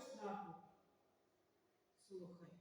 шляху. Слухай.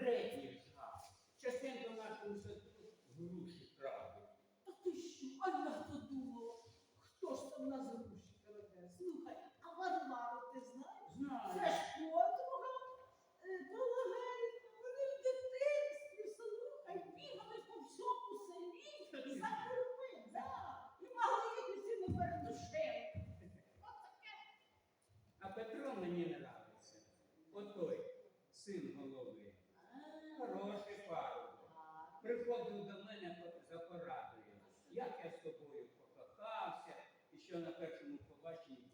Речі. що на першому побаченні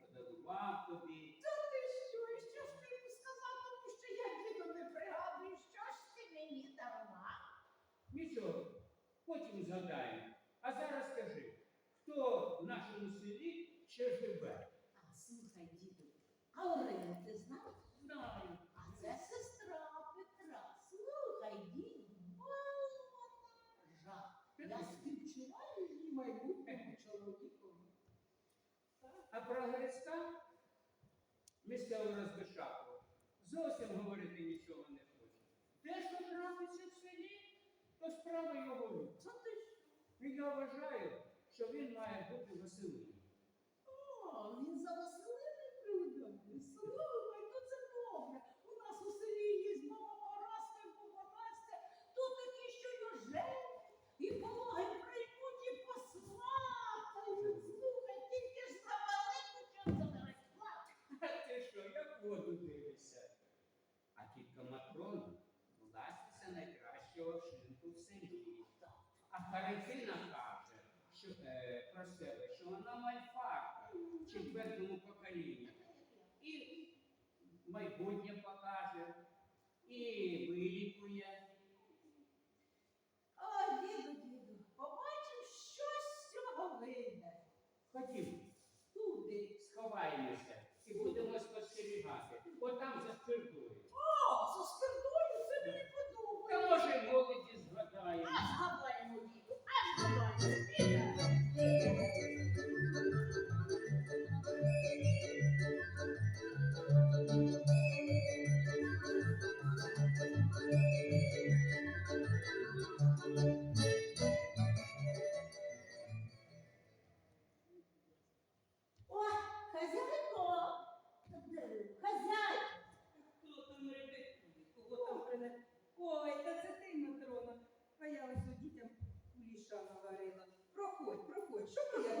подарував тобі. Та ти що? Що ж ти йому сказав, тому що я діду не пригадую, що ж ти мені дала? Нічого, потім згадаємо. А зараз скажи, хто в нашому селі ще живе? А слухай, діду, а Орел ти знав? А про Грицька місцевого розбишаку зовсім говорити нічого не хоче. Те, що трапиться в селі, то справа його. Це ти я вважаю, що він має бути Василим. кращого вчинку в селі. А Харитина каже, що е, про себе, що вона майфарка в четвертому поколінні. І майбутнє покаже, і вилікує. А, діду, діду, побачив, що з цього вийде. Хотів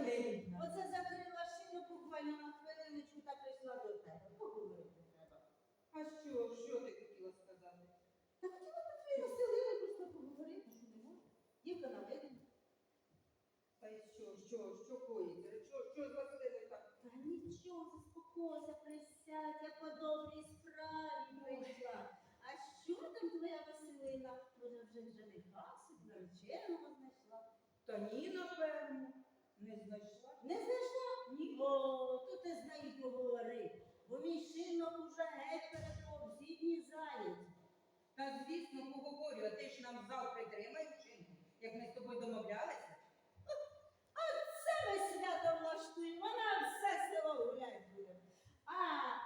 рідна. Оце закрила шину буквально на хвилиночку та прийшла до тебе. Поговорити треба. А що, що ти хотіла сказати? Та хотіла про твої розселили, просто поговорити, що не можна. Дівка на видимо. Та й що, що, що коїться? Що, що з Василиною так? Та нічого, заспокойся, присядь, я по добрій справі прийшла. А що там твоя Василина? Може вже жениха собі нареченого знайшла? Та ні, навпаки. Не знайшла? Ні. О, то ти з нею поговори, бо мій шинок уже геть перед зідній заєць. Та звісно, поговорю, а ти ж нам зал притримаєш, вчинку, як ми з тобою домовлялися. А це ми свято влаштуємо, вона все село гулять буде. А,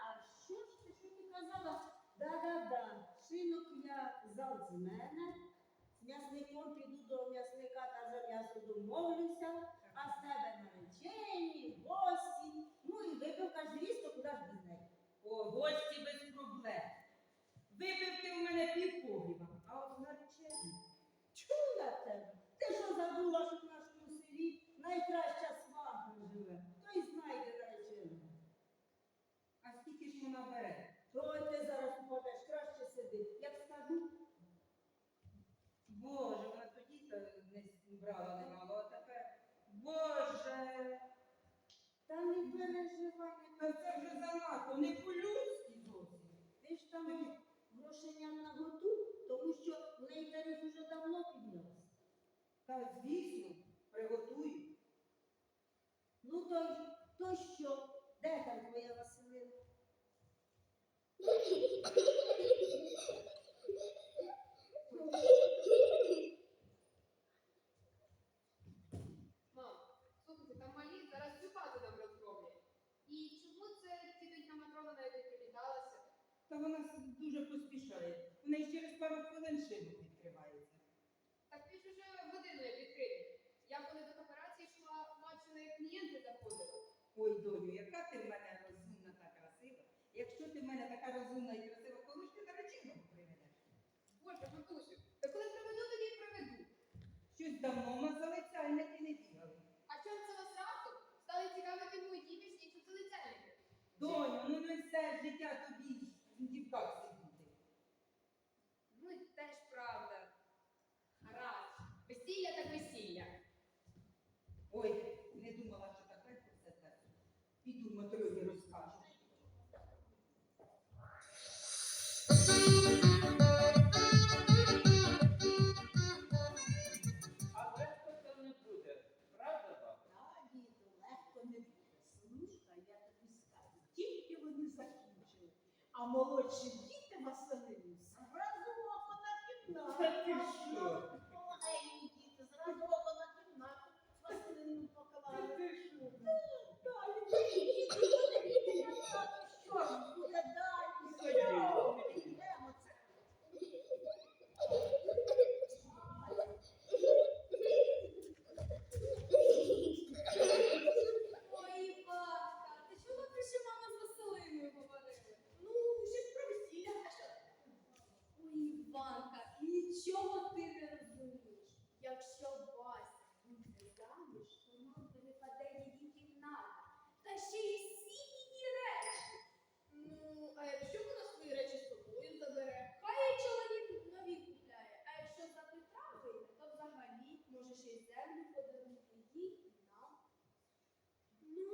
а що ж ти що ти казала? Да-да-да, шинок я зал з мене, з м'ясником піду до м'ясника та за м'ясо домовлюся. Гості без проблем. Випивки у мене пів погріба, а от наречені. Чула тебе? Ти що забула, що в нашому селі найкраща сваха живе? То й знайде нареченого. А скільки ж вона бере? Ой, ти зараз упадеш, краще сиди. Як скажу, Боже, вона тоді то не брала немало, а тепер. Боже, та не переживай, та це вже занадто, не по-людськи зовсім. Ти ж там грошеням наготуй, тому що в неї тариф уже давно піднявся. Та звісно, приготую. Ну то, то що? Де там твоя Василина? Мам, слухайте, там малі зараз всю хату нам розроблять. І чому це тітонька Матрона навіть привіталася? Та вона дуже поспішає. У неї через пару хвилин шинок відкривається. Так ти ж уже годину як. Я коли до операції йшла, бачила, клієнти заходили. Ой, доню, яка ти в мене розумна та красива. Якщо ти в мене така розумна і красива, коли ж ти нареченого приведеш? Боже, матусю, та коли приведу, тоді й приведу. Щось давно ми залицяльники не бігали. А чому це вас раптом? Стали цікавити мої дівчинці і залицяльники. Доню, ну не все життя тобі дівках сидіти. Ну, теж правда. Гаразд. Весілля так весілля. Ой, не думала, що так легко все так. Піду Матроні розкажу. А молодші діти Василину зразу око на кімнату. Та ти що? Маленькі діти, зразу око на кімнату. Василину поклали. Та ти що? Далі, діти, що ж буде далі? Що? Йдемо це. Ой, Іванка, ти чула про що мама з Василиною говорили? Ну, щось про весілля. а що? Ой, Іванка, нічого ти не розумієш. Якщо Вася вийде заміж, то нам перепаде її кімната. Та ще й всі її речі. Ну, а якщо вона свої речі з собою забере? Хай їй чоловік нові купляє. А якщо за Петра вийде, то взагалі може ще й землю подарувати їй і нам. Ну,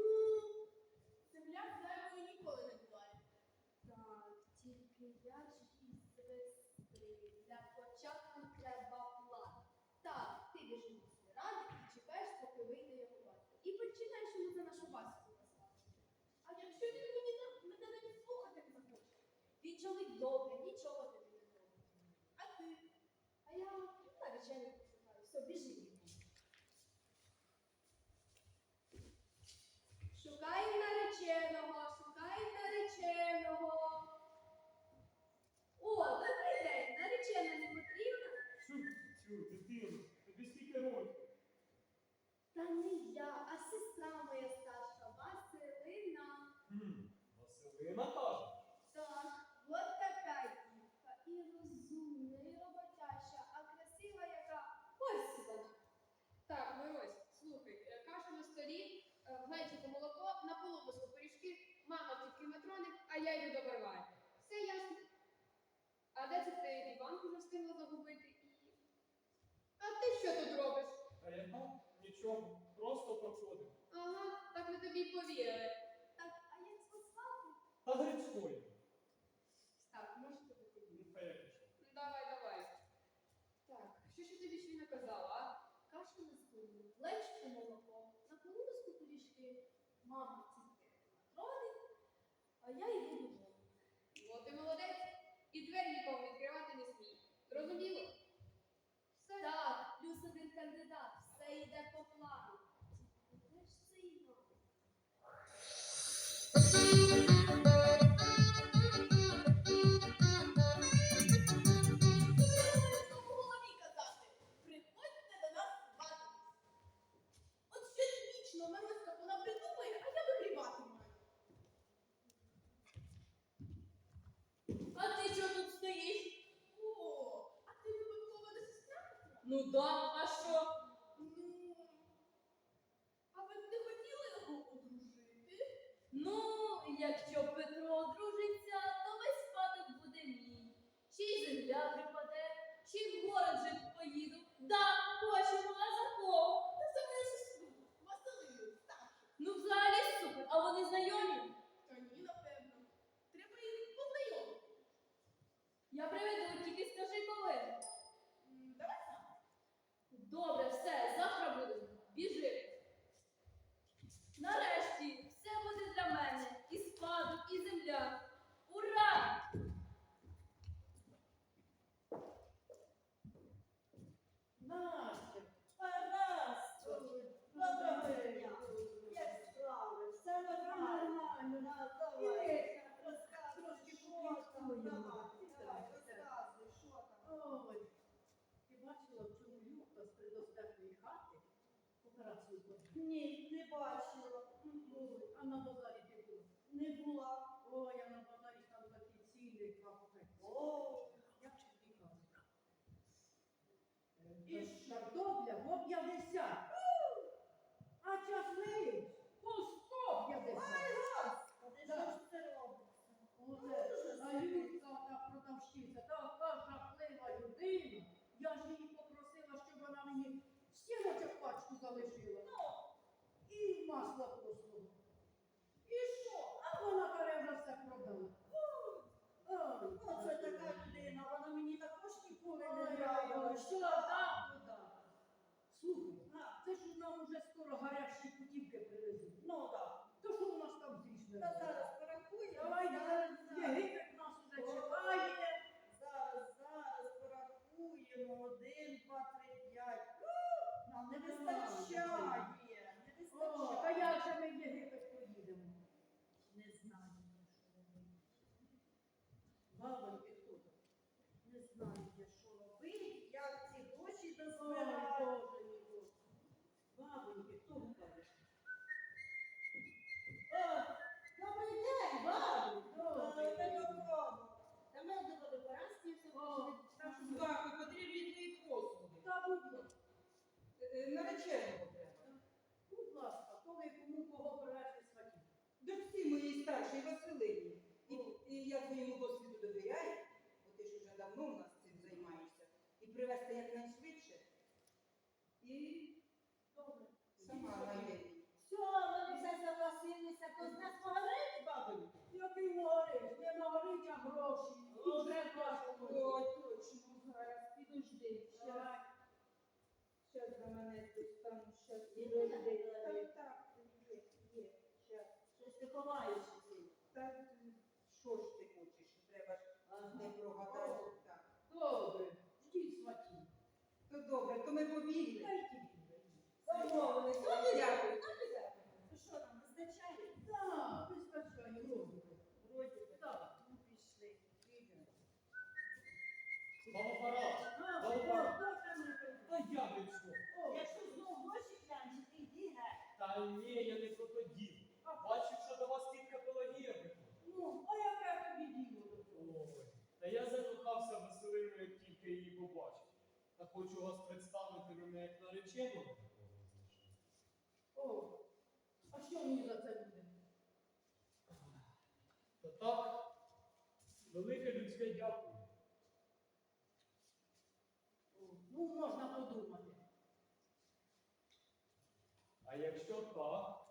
земля зайвою ніколи не буває. Так, тільки я ж із сестри. Для початку треба план. Так, ти біжи до ради і чекаєш, поки вийде його батько. І починаєш йому за нашу баску розказувати. А якщо він мені не- мене навіть слухати не захоче? Він чоловік добрий, нічого тобі не зробить. А ти? А я наречених пошукаю. Все, біжи. Шукай нареченого, шукай нареченого. О, добрий день, наречена не потрібна? Цю дитину, тобі скільки років? Та не я, а сестра моя старша, Василина. Хм, Василина каже. Так, от така дівка. І розумна, і роботяща, а красива яка. Ось вона. Так, Мирось, слухай, е, каша на столі, е, в глечику молоко, на полубуску пиріжки, мама в тітки Матрони, а я йду до Варвари. Все ясно. А де це ти Іванку вже встигла загубити? І... А ти що тут робиш? А я нічого, просто проходив. Ага, так ми тобі й повірили. Так, а як звати? Та Грицькою. Так, можете. Ну, та як же. Давай, давай. Так, що ж я тобі ще й наказала, а? Каша на столі, глечко молоко, на полудоску пиріжки, мама тітки матрони, а я йду додому. От ти молодець. І двері нікому відкривати не смій. Зрозуміло? привезти якнайшвидше. І добре. Сама навіть. Що, ви вже согласилися, то з нас поговорить, бабу? Який говорить, не говорить, а гроші. Уже О, точно, зараз, підожди. Щас, щас до мене тут там, щас. Так, так, є, є. Щось ти ховаєш. Тобто тобто тобто то ми побігли. Замовили. Дуже дякую. Дуже дякую. Ну що нам, вистачає? Так, вистачає. Вроді. Так. Ну пішли. Підемо. Баба Фара! Та я не що? Якщо знову гроші клянчити, йди. Та ні, я не про то дів. Бачив, що до вас тітка Пелагія приходить. Ну, а яке тобі діло? Ой, та я за Хочу вас представити мене як наречену. О, а що мені за це буде? Та так, велике людське дякую. Ну, можна подумати. А якщо так?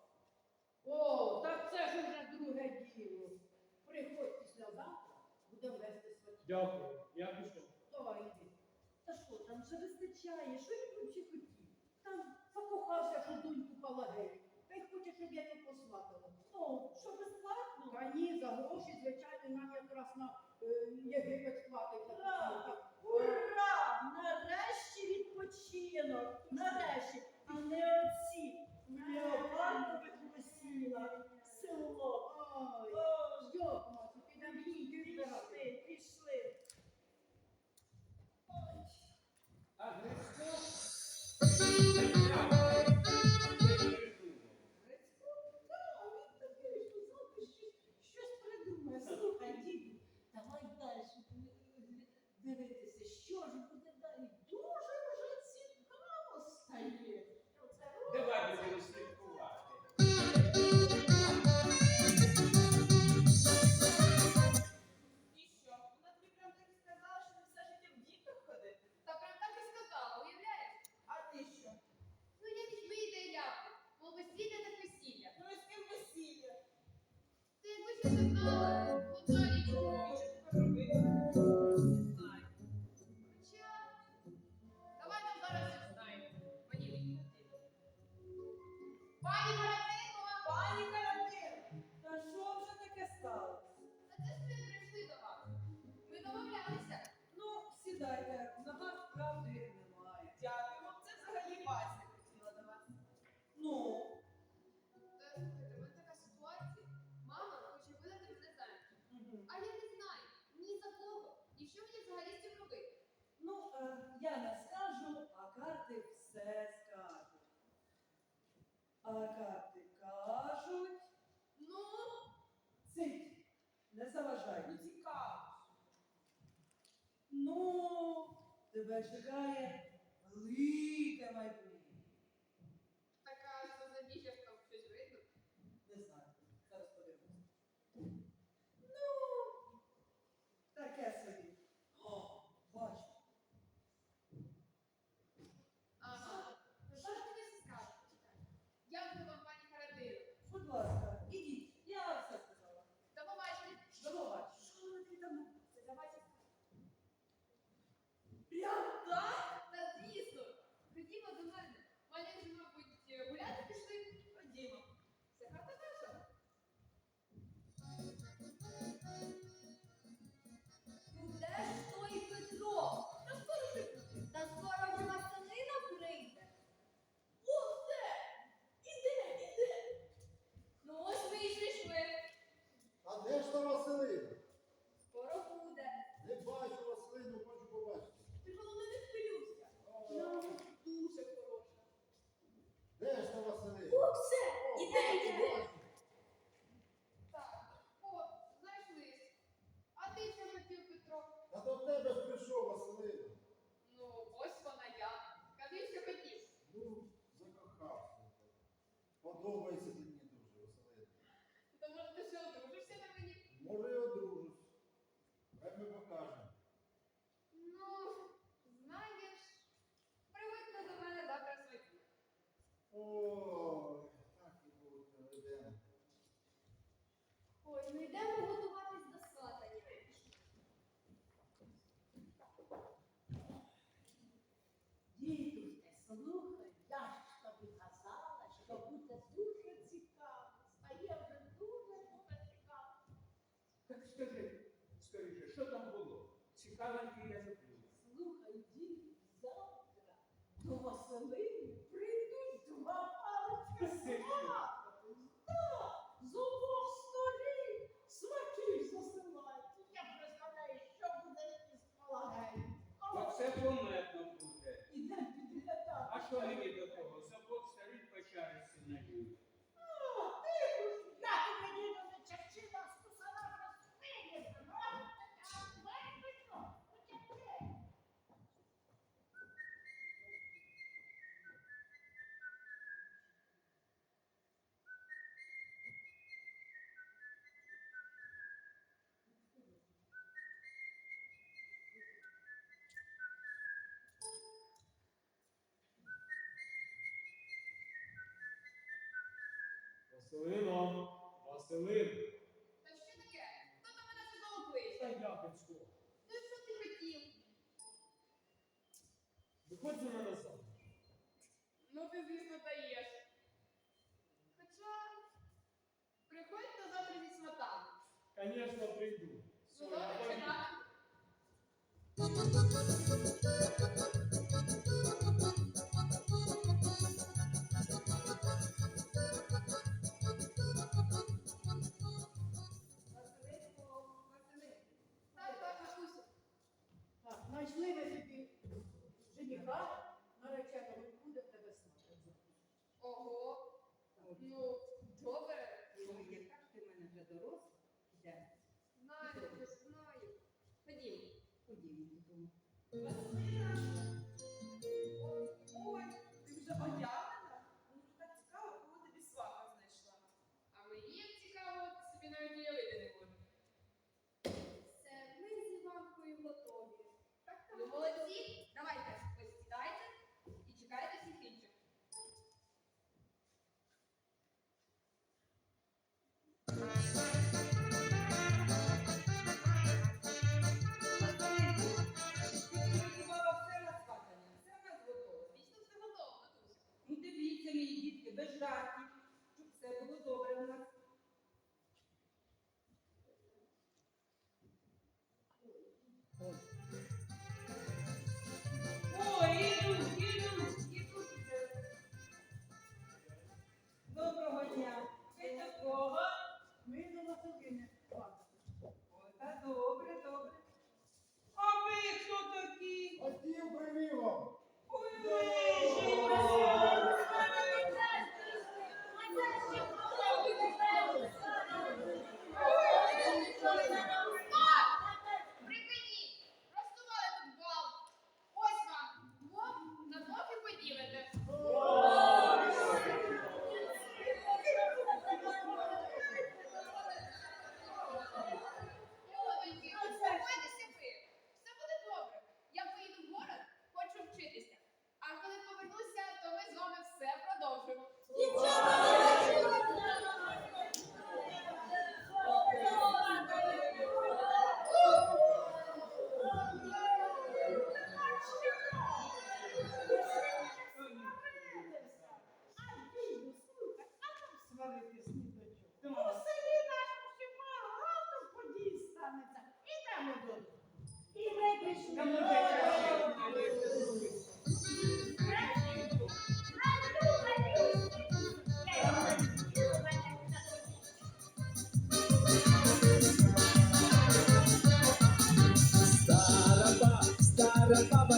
О, так це ж уже друге діло. Приходь завтра, будемо вести свої. Дякую. Я пішов там ще вистачає, що він вообще хотів. Там закохався ходуньку палагею. Та й хоче, щоб я не посватила. Ну, що безплатно? Та ні, за гроші, звичайно, нам якраз на е, Єгипет хватить. Так. я не скажу, а карти все скажуть. А карти кажуть, ну, цить, не заважай. Ну, цікаво. Ну, тебе чекає велике майбутнє. Chicago Василино, Василин. Та що таке? Хто до мене знову Та кличе? я Пецько. Ну і що ти хотів? Виходь за мене назад. Ну ти, звісно, даєш. Хоча приходь на завтра зі сватами. Звісно, прийду. Ну, добре, чи так?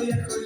Hallelujah.